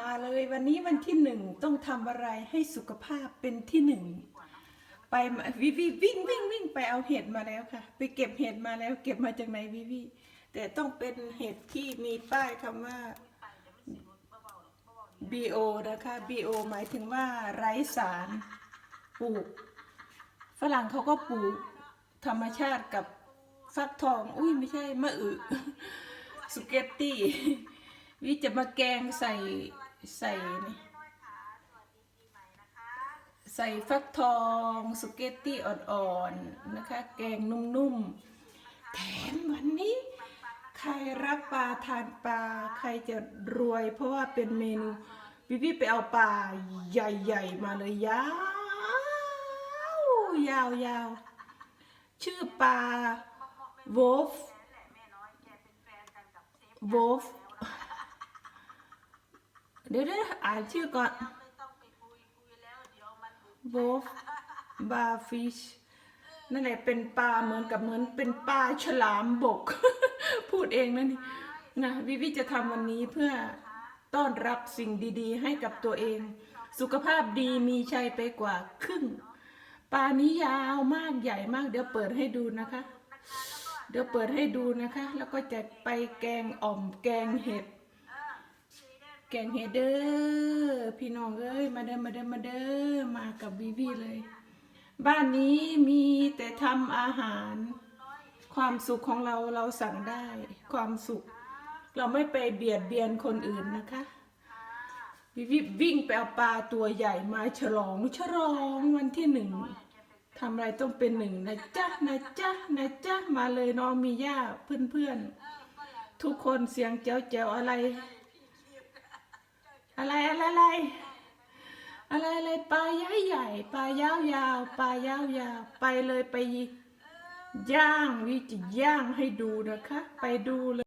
มาเลยวันนี้วันที่หนึ่งต้องทำอะไรให้สุขภาพเป็นที่หนึ่งไปวิวีวิ่งวิ่งวิ่งไปเอาเห็ดมาแล้วค่ะ ไปเก็บเห็ดมาแล้ว เก็บมาจากไหนวิวีแต่ต้องเป็นเห็ดที่มีป้ายคำว่า BO นะคะ BO หมายถึงว่าไร้สารปลูกฝรั่งเขาก็ปลูกธรรมชาติกับฟักทอง อุ้ยไม่ใช่มะอึสเกตตี้ วิจะมาแกงใส่ใส่นี่ใส่ฟักทองสเกตตี้อ่อนๆนะคะ แกงนุ่มๆ แถมวันนี้ ใครรักปลาทานปลา ใครจะรวยเพราะว่าเป็นเมนูวิวิไปเอาปลาใหญ่ๆ มาเลยยาวยาวยาวชื่อปลา w o l f w o l f เดี๋ยวเดี๋ยวอ่านชื่อก่อน w o l f b a r fish นั่นแหละเป็นปลาเหมือนกับเหมือนเป็นปลาฉลามบก พูดเองนะนี่นะวิวิจะทำวันนี้เพื่อต้อนรับสิ่งดีๆ ให้กับตัวเอง สุขภาพดีมีชัยไปกว่าครึ่งปลานี้ยาวมากใหญ่มาก เดี๋ยวเปิดให้ดูนะคะ เดี๋ยวเปิดให้ดูนะคะ แล้วก็จะไปแกงอ่อมแกงเห็ด แกงเห็ดเด้อพี่น้องเอ้ยมาเด้อมาเด้อมาเด้อมากับวิวีเลย บ้านนี้มีแต่ทำอาหาร ความสุขของเราเราสั่งได้ ความสุข เราไม่ไปเบียดเบียนคนอื่นนะคะวิวิวิ่งไปเอาปลาตัวใหญ่มาฉลองฉลองวันที่หนึ่งทำอะไรต้องเป็นหนึ่งนะจ๊ะนะจ๊ะนะจ๊ะมาเลยน้องมีย่าเพื่อนเพื่อนๆทุกคนเสียงแจ๋วแจ๋วอะไร อะไร อะไรอะไรปลาย้ายใหญ่ปลายาวยาวปลายาวยาวไปเลยไปย่างวิจะย่างให้ดูนะคะ ไปดูเลย